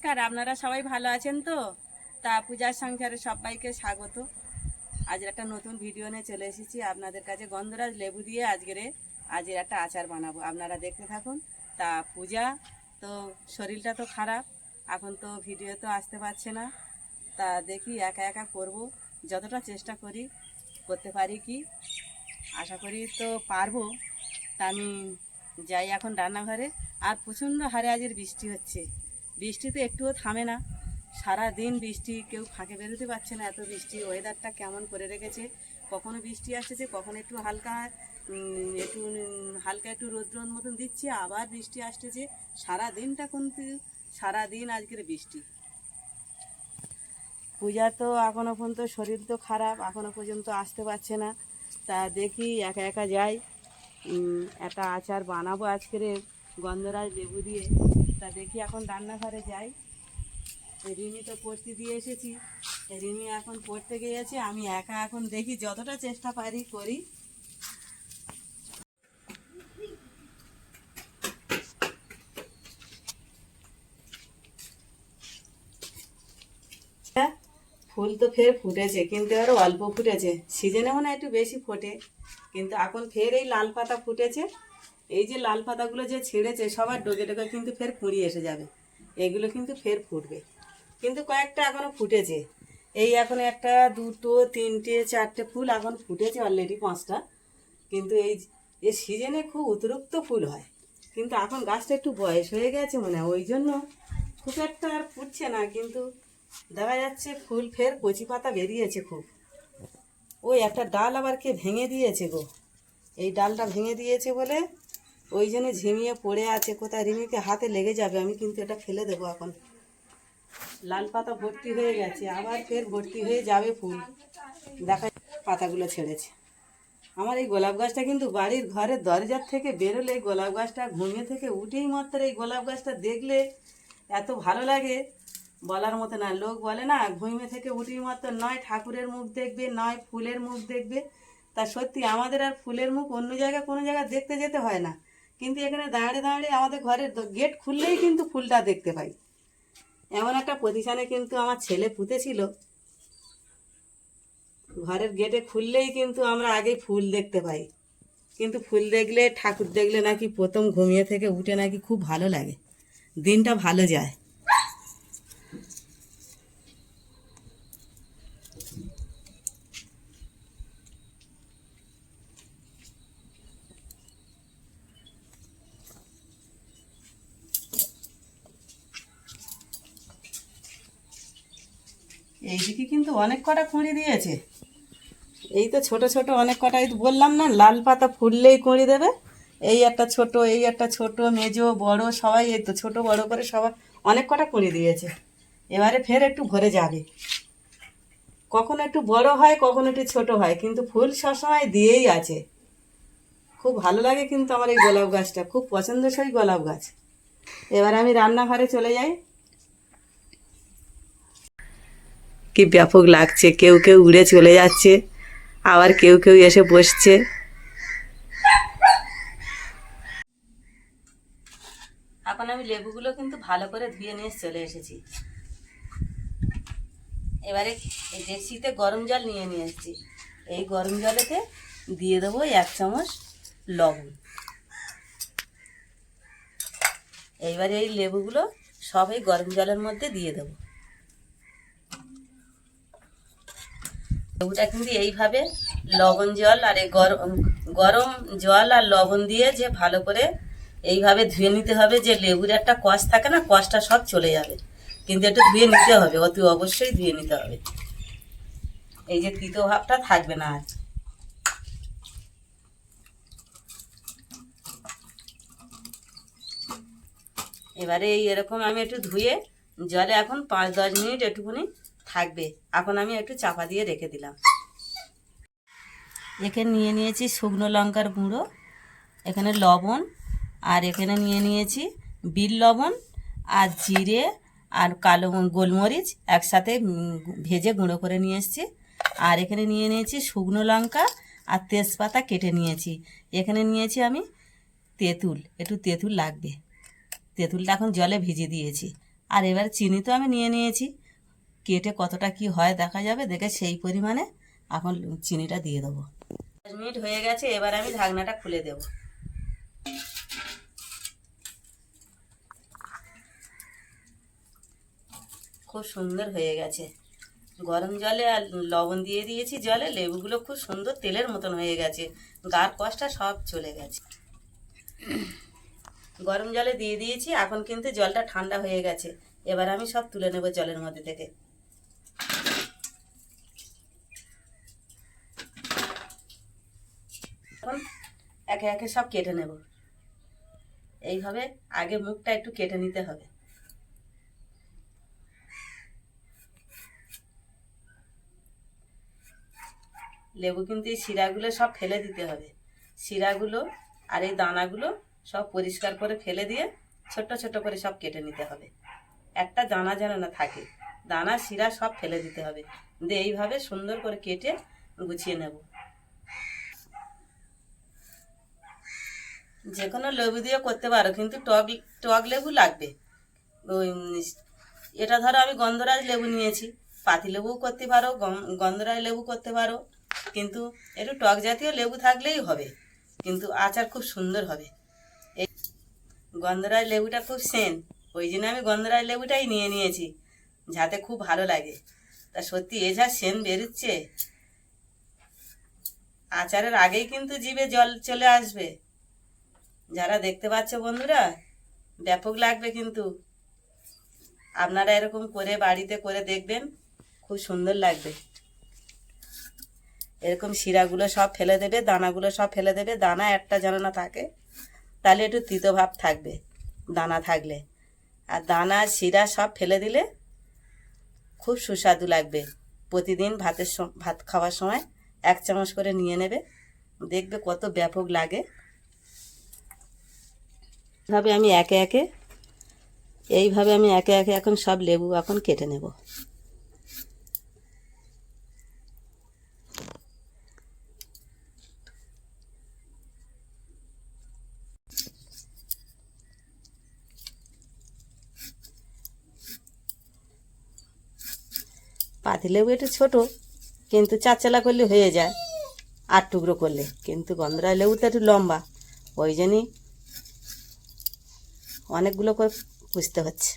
নমস্কার, আপনারা সবাই ভালো আছেন তো? তা পূজার সংসারে সবাইকে স্বাগত। আজ একটা নতুন ভিডিও নিয়ে চলে এসেছি। আপনাদের কাছে গন্ধরাজ লেবু দিয়ে আজকের আজের একটা আচার বানাবো। আপনারা দেখতে থাকুন। তা পূজা, তো শরীরটা তো খারাপ, এখন তো ভিডিও তো আসতে পারছে না। তা দেখি একা একা করব। যতটা চেষ্টা করি, করতে পারি কি? আশা করি তো পারব। তা আমি যাই এখন রান্নাঘরে। আর প্রচণ্ড হারে আজের বৃষ্টি হচ্ছে। বৃষ্টি তো একটুও থামে না। সারা দিন বৃষ্টি, কেউ ফাঁকে বেরোতে পারছে না। এত বৃষ্টি ওয়েদারটা কেমন করে রেখেছে? কখনো বৃষ্টি আসতেছে কখনো একটু হালকা একটু হালকা একটু রৌদ্রর মতন দিচ্ছে, আবার বৃষ্টি আসতেছে। সারা দিনটা কিন্তু সারা দিন আজকের বৃষ্টি। পূজা তো এখনও পর্যন্ত শরীর তো খারাপ, এখনও পর্যন্ত আসতে পারছে না। তা দেখি একা একা যাই একটা আচার বানাবো আজকের। গন্ধরাজ লেবু দিয়ে। তা দেখি এখন রান্নাঘরে যাই। রিমি তো পড়তে দিয়ে এসেছি। রিমি এখন পড়তে গিয়েছে, আমি একা এখন দেখি যতটা চেষ্টা পারি করি। ফুল তো ফের ফুটেছে, কিন্তু আরও অল্প ফুটেছে। সিজনে মনে একটু বেশি ফোটে, কিন্তু এখন ফের এই লাল পাতা ফুটেছে। এই যে লাল পাতাগুলো যে ছেড়েছে, সবার ডোকে ডোকে কিন্তু ফের কুড়ি এসে যাবে। এগুলো কিন্তু ফের ফুটবে। কিন্তু কয়েকটা এখনও ফুটেছে। এই এখন একটা, দুটো, তিনটে, চারটে ফুল এখন ফুটেছে অলরেডি পাঁচটা। কিন্তু এই এই সিজনে খুব অতিরিক্ত ফুল হয়। কিন্তু এখন গাছটা একটু বয়স হয়ে গেছে মনে হয়, ওই জন্য খুব একটা আর ফুটছে না। কিন্তু দেখা যাচ্ছে ফুল ফের কচি পাতা বেরিয়েছে খুব। ওই একটা ডাল আবার কে ভেঙে দিয়েছে গো। এই ডালটা ভেঙে দিয়েছে বলে ওই জন্য ঝিমিয়ে পড়ে আছে। কোথায় রিমিকে হাতে লেগে যাবে? আমি কিন্তু এটা ফেলে দেবো এখন। লাল পাতা ভর্তি হয়ে গেছে। আবার ফের ভর্তি হয়ে যাবে ফুল। দেখা পাতাগুলো ছেড়েছে। আমার এই গোলাপ গাছটা কিন্তু বাড়ির ঘরের দরজার থেকে বেরোলে এই গোলাপ গাছটা ঘুমিয়ে থেকে উঠেই মাত্র এই গোলাপ গাছটা দেখলে এত ভালো লাগে। বলার মতো না, লোক বলে না, ঘুমিয়ে থেকে উঠেই মাত্র নয়, ঠাকুরের মুখ দেখবে, নয়, ফুলের মুখ দেখবে। তা সত্যি আমাদের আর ফুলের মুখ অন্য জায়গায় কোনো জায়গায় দেখতে যেতে হয় না। কিন্তু এখানে দাঁড়িয়ে দাঁড়িয়ে আমাদের ঘরের গেট খুললেই কিন্তু ফুলটা দেখতে পাই। এমন একটা প্রতিষ্ঠানে কিন্তু আমার ছেলে পুঁতেছিল। ঘরের গেটে খুললেই কিন্তু আমরা আগে ফুল দেখতে পাই। কিন্তু ফুল দেখলে, ঠাকুর দেখলে নাকি প্রথম ঘুমিয়ে থেকে উঠে নাকি খুব ভালো লাগে। দিনটা ভালো যায় এইদিকে কিন্তু অনেক কটা কুঁড়ি দিয়েছে। এই তো ছোট ছোট অনেক কটা বললাম না, লাল পাতা ফুললেই কুঁড়ি দেবে। এই একটা ছোট, এই একটা ছোট, মেজো, বড়, সবাই এই তো ছোট, বড় করে সবাই অনেক কটা কুঁড়ি দিয়েছে। এবারে ফের একটু ভরে যাবে। কখনো একটু বড় হয়, কখনো একটু ছোট হয়, কিন্তু ফুল সবসময় দিয়েই আছে। খুব ভালো লাগে কিন্তু আমার এই গোলাপ গাছটা, খুব পছন্দসই গোলাপ গাছ। এবার আমি রান্নাঘরে চলে যাই। কি ব্যাপক লাগছে? কেউ কেউ উড়ে চলে যাচ্ছে। আবার কেউ কেউ এসে বসছে। এখন আমি লেবুগুলো কিন্তু ভালো করে ধুয়ে নিয়ে চলে এসেছি। এবারে ডেকচিতে গরম জল নিয়ে নিয়ে এসেছি। এই গরম জলেতে দিয়ে দেবো এক চামচ লবণ। এইবারে এই লেবুগুলো সব এই গরম জলের মধ্যে দিয়ে দেবো। লেবুটা কিন্তু এইভাবে লবণ জল আর এই গরম গরম জল আর লবণ দিয়ে যে ভালো করে এইভাবে ধুয়ে নিতে হবে, যে লেবুর একটা কষ থাকে না, কষটা সব চলে যাবে। কিন্তু একটু ধুয়ে নিতে হবে, অতি অবশ্যই ধুয়ে নিতে হবে। এই যে তিতো ভাবটা থাকবে না আর। এবারে এই এরকম আমি একটু ধুয়ে জলে এখন পাঁচ দশ মিনিট একটুখানি থাকবে। এখন আমি একটু চাপা দিয়ে রেখে দিলাম। এখানে নিয়ে নিয়েছি শুকনো লঙ্কার গুঁড়ো, এখানে লবণ, আর এখানে নিয়ে নিয়েছি বিল লবণ, আর জিরে আর কালো গোলমরিচ একসাথে ভেজে গুঁড়ো করে নিয়ে এসেছি। আর এখানে নিয়ে নিয়েছি শুকনো লঙ্কা আর তেজপাতা কেটে নিয়েছি। এখানে নিয়েছি আমি তেঁতুল, একটু তেঁতুল লাগবে। তেঁতুলটা এখন জলে ভিজে দিয়েছি। আর এবার চিনি তো আমি নিয়ে নিয়েছি। কেটে কতটা কি হয় দেখা যাবে, দেখে সেই পরিমাণে এখন চিনিটা দিয়ে দেবো। দশ মিনিট হয়ে গেছে, এবার আমি ঢাকনাটা খুলে দেব। খুব সুন্দর হয়ে গেছে। গরম জলে আর লবণ দিয়ে দিয়েছি জলে, লেবুগুলো খুব সুন্দর তেলের মতন হয়ে গেছে। গার কষটা সব চলে গেছে। গরম জলে দিয়ে দিয়েছি, এখন কিন্তু জলটা ঠান্ডা হয়ে গেছে। এবার আমি সব তুলে নেব জলের মধ্যে থেকে এখন একে একে সব কেটে নেব। এইভাবে আগে মুখটা একটু কেটে নিতে হবে। লেবু কিন্তু এই শিরাগুলো সব ফেলে দিতে হবে। শিরাগুলো আর এই দানাগুলো সব পরিষ্কার করে ফেলে দিয়ে ছোট্ট ছোট্ট করে সব কেটে নিতে হবে। একটা দানা যেন না থাকে, দানা, শিরা সব ফেলে দিতে হবে। দিয়ে এইভাবে সুন্দর করে কেটে গুছিয়ে নেব। যে কোনো লেবু দিয়ে করতে পারো, কিন্তু টক টক লেবু লাগবে। ওই এটা ধরো আমি গন্ধরাজ লেবু নিয়েছি। পাতি লেবুও করতে পারো গন্ধরাজ লেবু করতে পারো, কিন্তু একটু টক জাতীয় লেবু থাকলেই হবে, কিন্তু আচার খুব সুন্দর হবে। এই গন্ধরাজ লেবুটা খুব সেন, ওই জন্য আমি গন্ধরাজ লেবুটাই নিয়ে নিয়েছি, যাতে খুব ভালো লাগে। তা সত্যি এ যা সেন বেরোচ্ছে। আচারের আগেই কিন্তু জিভে জল চলে আসবে। যারা দেখতে পাচ্ছ বন্ধুরা, ব্যাপক লাগবে কিন্তু। আপনারা এরকম করে বাড়িতে করে দেখবেন, খুব সুন্দর লাগবে। এরকম শিরাগুলো সব ফেলে দেবে, দানাগুলো সব ফেলে দেবে, দানা একটা যেন না থাকে, তাহলে একটু তিতো ভাব থাকবে, দানা থাকলে। আর দানা, শিরা সব ফেলে দিলে খুব সুস্বাদু লাগবে। প্রতিদিন ভাতের ভাত খাওয়ার সময় এক চামচ করে নিয়ে নেবে, দেখবে কত ব্যাপক লাগে। এইভাবে আমি একে একে, এইভাবে আমি একে একে এখন সব লেবু এখন কেটে নেব। পাতিলেবু একটু ছোট, কিন্তু চারচালা করলে হয়ে যায়। আট টুকরো করলে, কিন্তু গন্ধরাজ লেবু তো একটু লম্বা, ওই জন্যই অনেকগুলো করে পুষতে হচ্ছে।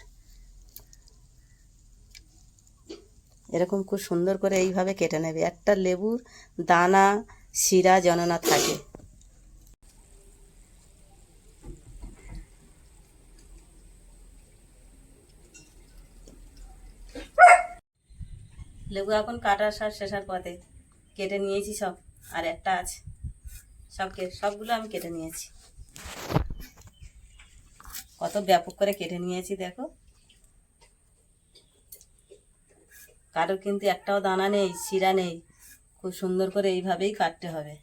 এরকম খুব সুন্দর করে এইভাবে কেটে নেবে। একটা লেবুর দানা, শিরা যেন না থাকে। লেবু এখন কাটার সার শেষার পথে। কেটে নিয়েছি সব। আর একটা আছে। সব সবগুলো আমি কেটে নিয়েছি। কত ব্যাপক করে কেটে নিয়েছি, দেখো। কারোর কিন্তু একটাও দানা নেই, শিরা নেই। খুব সুন্দর করে এইভাবেই কাটতে হবে।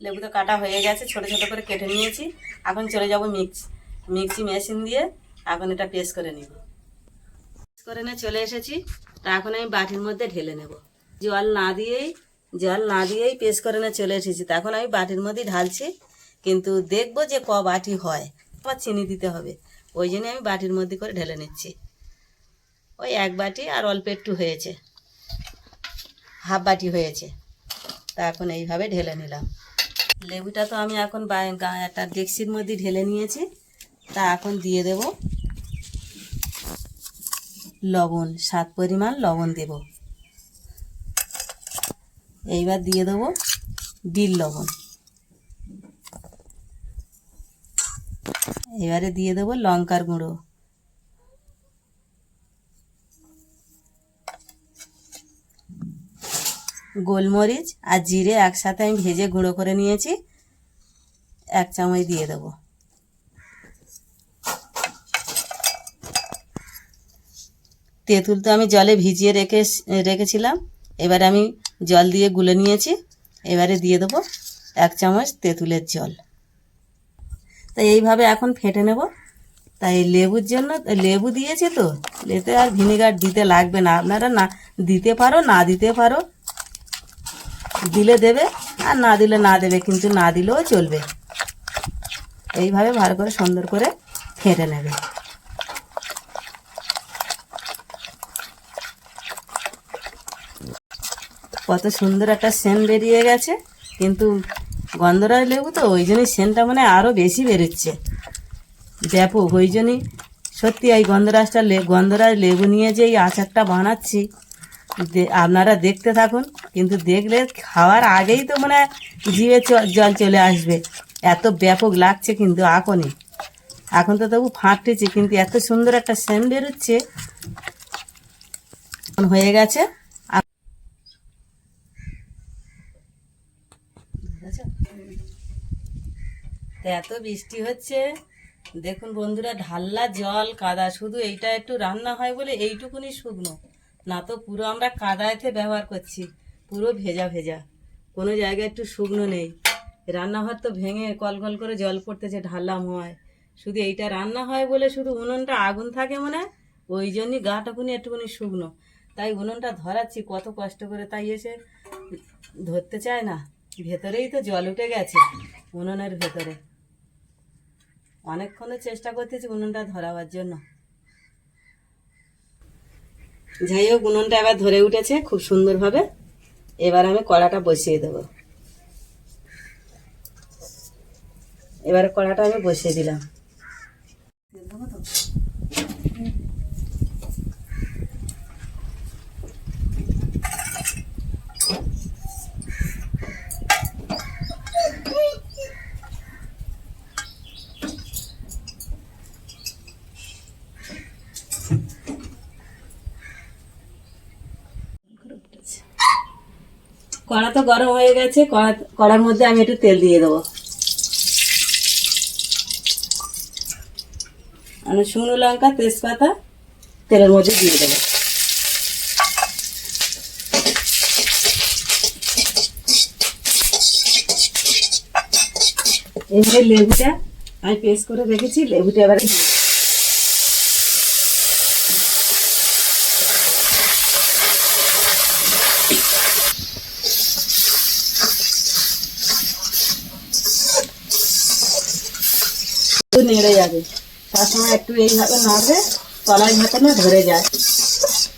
লেবু তো কাটা হয়ে গেছে, ছোট ছোট করে কেটে নিয়েছি। এখন চলে যাব মিক্স, মিক্সি মেশিন দিয়ে এখন এটা পেস্ট করে নিব। পেস্ট করে নিয়ে চলে এসেছি। তা এখন আমি বাটির মধ্যে ঢেলে নেব। জল না দিয়েই, জল না দিয়েই পেস্ট করে নিয়ে চলে এসেছি। তখন আমি বাটির মধ্যেই ঢালছি, কিন্তু দেখব যে ক বাটি হয়। আবার চিনি দিতে হবে। ওই জন্য আমি বাটির মধ্যে করে ঢেলে নিচ্ছি। ওই এক বাটি আর অল্প একটু হয়েছে। হাফ বাটি হয়েছে। তা এখন এইভাবে ঢেলে নিলাম। লেবুটা তো আমি এখন একটা ডেক্সির মধ্যে ঢেলে নিয়েছি। তা এখন দিয়ে দেব। লবণ সাত পরিমাণ লবণ দেব। এইবার দিয়ে দেব বিল লবণ। এবারে দিয়ে দেব লঙ্কার গুঁড়ো। গোলমরিচ আর জিরে একসাথে আমি ভেজে গুঁড়ো করে নিয়েছি। এক চামচ দিয়ে দেবো। তেঁতুল তো আমি জলে ভিজিয়ে রেখে রেখেছিলাম। এবারে আমি জল দিয়ে গুলে নিয়েছি। এবারে দিয়ে দেবো এক চামচ তেঁতুলের জল। তাই এইভাবে এখন ফেটে নেব। তাই লেবুর জন্য, লেবু দিয়েছি তো, এতে আর ভিনেগার দিতে লাগবে না। আপনারা না দিতে পারো, না দিতে পারো, দিলে দেবে আর না দিলে না দেবে, কিন্তু না দিলেও চলবে। এইভাবে ভালো করে সুন্দর করে ফেটে নেবে। কত সুন্দর একটা সেন্ট বেরিয়ে গেছে। কিন্তু গন্ধরাজ লেবু তো ওই জন্যই সেন্টটা মানে আরও বেশি বেরোচ্ছে ব্যাপক, ওই জন্যই সত্যি এই গন্ধরাজটা লে গন্ধরাজ লেবু নিয়ে যে এই আচারটা বানাচ্ছি আপনারা দেখতে থাকুন। কিন্তু দেখলে খাওয়ার আগেই তো মানে জিভে জল চলে আসবে। এত ব্যাপক লাগছে কিন্তু এখনই। এখন তো তবু ফাঁটতেছে, কিন্তু এত সুন্দর একটা সেন্ট বেরোচ্ছে। হয়ে গেছে। এত বৃষ্টি হচ্ছে। দেখুন বন্ধুরা, ঢাল্লা জল, কাদা। শুধু এইটা একটু রান্না হয় বলে এইটুকুনি শুকনো। না তো পুরো আমরা কাদায়তে ব্যবহার করছি। পুরো ভেজা ভেজা। কোনো জায়গায় একটু শুকনো নেই। রান্নাঘর তো ভেঙে কল কল করে জল পড়তেছে ঢাল্লাম হয় শুধু এইটা রান্না হয় বলে শুধু উনুনটা আগুন থাকে মনে, ওই জন্যই গাটাকুনি একটুকুনি শুকনো। তাই উনুনটা ধরাচ্ছি, কত কষ্ট করে তাই এসে ধরতে চায় না। ভেতরেই তো জল উঠে গেছে উনুনের ভেতরে। অনেকক্ষণে চেষ্টা করতেছি উনুনটা ধরাবার জন্য। যাই হোক উনুনটা এবার ধরে উঠেছে খুব সুন্দরভাবে। এবার আমি কড়াটা বসিয়ে দেব। এবার কড়াটা আমি বসিয়ে দিলাম। কড়া তো গরম হয়ে গেছে, কড়া, কড়ার মধ্যে আমি একটু তেল দিয়ে দেবো। আমি শুকনো লঙ্কা, তেজপাতা, তেলের মধ্যে দিয়ে দেবো। এবারে লেবুটা আমি পেস্ট করে রেখেছি, লেবুটা এবারে দিয়ে দেবো। একটু নেড়ে যাবে তার সময় একটু এইভাবে নাড়বে তলায় ভাতে না ধরে যায়।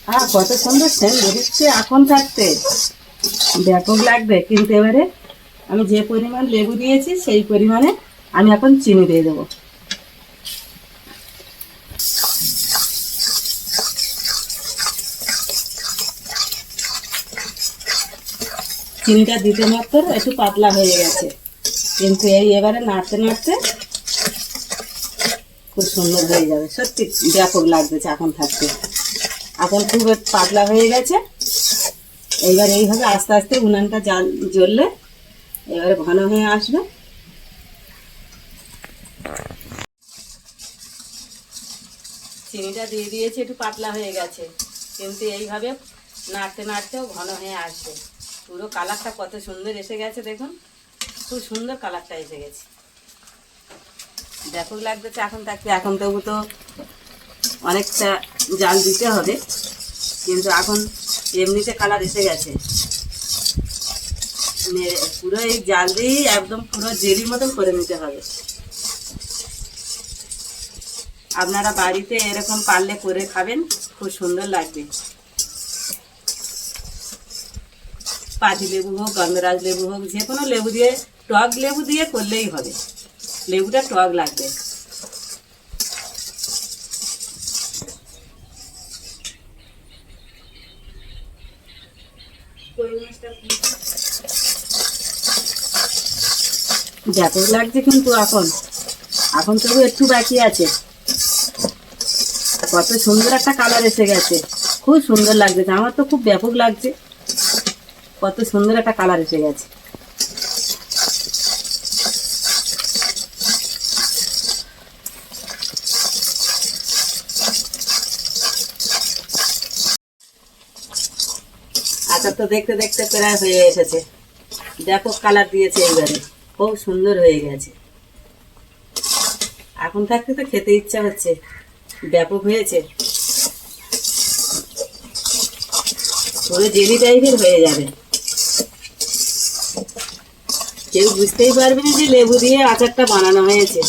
হ্যাঁ কত সুন্দর সেন বেরোচ্ছে এখন থাকতে। ব্যাপক লাগবে, কিন্তু এবারে আমি যে পরিমাণ লেবু দিয়েছি, সেই পরিমাণে আমি এখন চিনি দিয়ে দেবো। চিনিটা দিতে মাত্র একটু পাতলা হয়ে গেছে। কিন্তু এই এবারে নাড়তে নাড়তে খুব সুন্দর হয়ে যাবে। সত্যি ব্যাপক লাগবে এখন থাকতে। এখন খুব পাতলা হয়ে গেছে। এইবার এইভাবে আস্তে আস্তে উনানটা জাল জ্বললে এবারে ঘন হয়ে আসবে। চিনিটা দিয়ে দিয়েছি, একটু পাতলা হয়ে গেছে। কিন্তু এইভাবে নাড়তে নাড়তেও ঘন হয়ে আসবে। পুরো কালারটা কত সুন্দর এসে গেছে দেখুন। খুব সুন্দর কালারটা এসে গেছে। ব্যাপক লাগতেছে এখন থাকতে এখন তবু তো অনেকটা জাল দিতে হবে। কিন্তু এখন এমনিতে কালার এসে গেছে। পুরো এই জাল দিয়েই একদম পুরো জেলির মতন করে নিতে হবে। আপনারা বাড়িতে এরকম পারলে করে খাবেন, খুব সুন্দর লাগবে। পাতি লেবু হোক, গন্ধরাজ লেবু হোক, যে কোনো লেবু দিয়ে, টক লেবু দিয়ে করলেই হবে। লেবুটা টক লাগবে। ব্যাপক লাগছে কিন্তু এখন। এখন তবু একটু বাকি আছে। কত সুন্দর একটা কালার এসে গেছে। খুব সুন্দর লাগছে। আমার তো খুব ব্যাপক লাগছে। কত সুন্দর একটা কালার এসে গেছে। তো দেখতে দেখতে প্রায় হয়ে এসেছে। ব্যাপক কালার দিয়েছে এইবারে। খুব সুন্দর হয়ে গেছে। এখন থাকতে তো খেতে ইচ্ছা হচ্ছে। ব্যাপক হয়েছে। পুরো জেলি টাইপের হয়ে যাবে। কেউ বুঝতেই পারবে না যে লেবু দিয়ে আচারটা বানানো হয়েছে।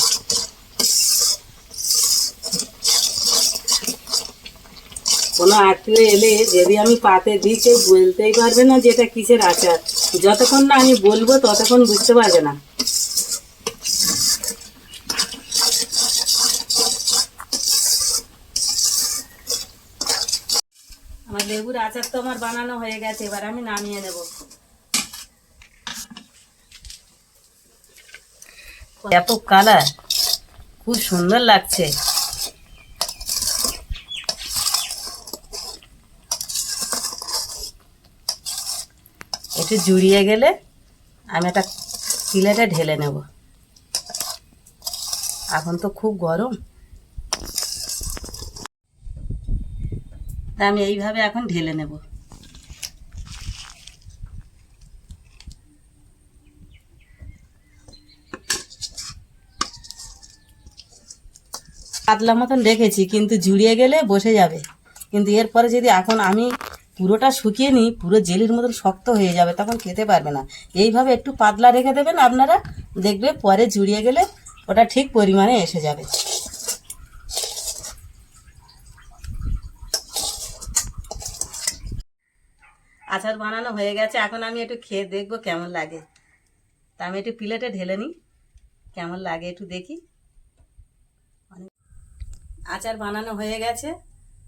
আত্মীয় এলে যদি আমি পাতে দিই, কেউ বলতেই পারবে না যে এটা কিসের আচার। যতক্ষণ না আমি বলব, ততক্ষণ বুঝতে পারবে না। আমার লেবুর আচার তো আমার বানানো হয়ে গেছে, এবার আমি নামিয়ে নেব। ব্যাপক কালার খুব সুন্দর লাগছে। একটু জুড়িয়ে গেলে আমি একটা প্লেটে ঢেলে নেব। এখন তো খুব গরম। তা আমি এইভাবে এখন ঢেলে নেব। পাতলা মতন রেখেছি, কিন্তু জুড়িয়ে গেলে বসে যাবে। কিন্তু এরপরে যদি এখন আমি পুরোটা শুকিয়ে নিই পুরো জেলির মতন শক্ত হয়ে যাবে, তখন খেতে পারবে না। এইভাবে একটু পাতলা রেখে দেবেন আপনারা, দেখবে পরে জুড়িয়ে গেলে ওটা ঠিক পরিমাণে এসে যাবে। আচার বানানো হয়ে গেছে, এখন আমি একটু খেয়ে দেখব কেমন লাগে। তা আমি একটু প্লেটে ঢেলে নিই, কেমন লাগে একটু দেখি। আচার বানানো হয়ে গেছে,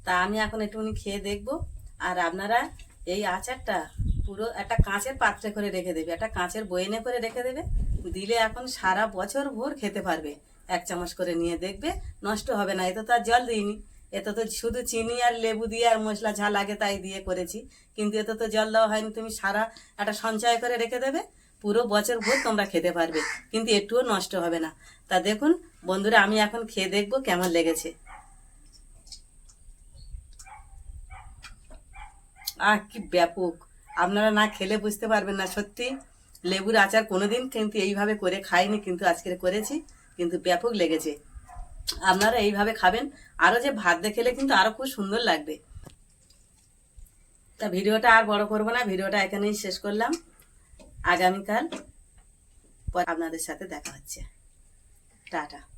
তা আমি এখন একটুখানি খেয়ে দেখব। আর আপনারা এই আচারটা পুরো একটা কাঁচের পাত্রে করে রেখে দেবে, একটা কাঁচের বয়েনে করে রেখে দেবে, দিলে এখন সারা বছর ভোর খেতে পারবে। এক চামচ করে নিয়ে দেখবে, নষ্ট হবে না এতে তো আর জল দিইনি। এতে তো শুধু চিনি আর লেবু দিয়ে আর মশলা ঝাল লাগে তাই দিয়ে করেছি, কিন্তু এতে তো জল দেওয়া হয়নি, তুমি সারা একটা সঞ্চয় করে রেখে দেবে, পুরো বছর ভোর তোমরা খেতে পারবে, কিন্তু একটুও নষ্ট হবে না। তা দেখুন, বন্ধুরা, আমি এখন খেয়ে দেখব কেমন লেগেছে। আহ, কি ব্যাপক। আপনারা না খেলে বুঝতে পারবেন না, সত্যি। লেবুর আচার কোনোদিন কিন্তু এইভাবে করে খাইনি, কিন্তু আজকে করেছি, কিন্তু ব্যাপক লেগেছে। আপনারা এইভাবে খাবেন। আরও যে ভাত দিয়ে খেলে কিন্তু আরও খুব সুন্দর লাগবে। তা ভিডিওটা আর বড় করব না, ভিডিওটা এখানেই শেষ করলাম। আগামীকাল পর আপনাদের সাথে দেখা হচ্ছে। টাটা।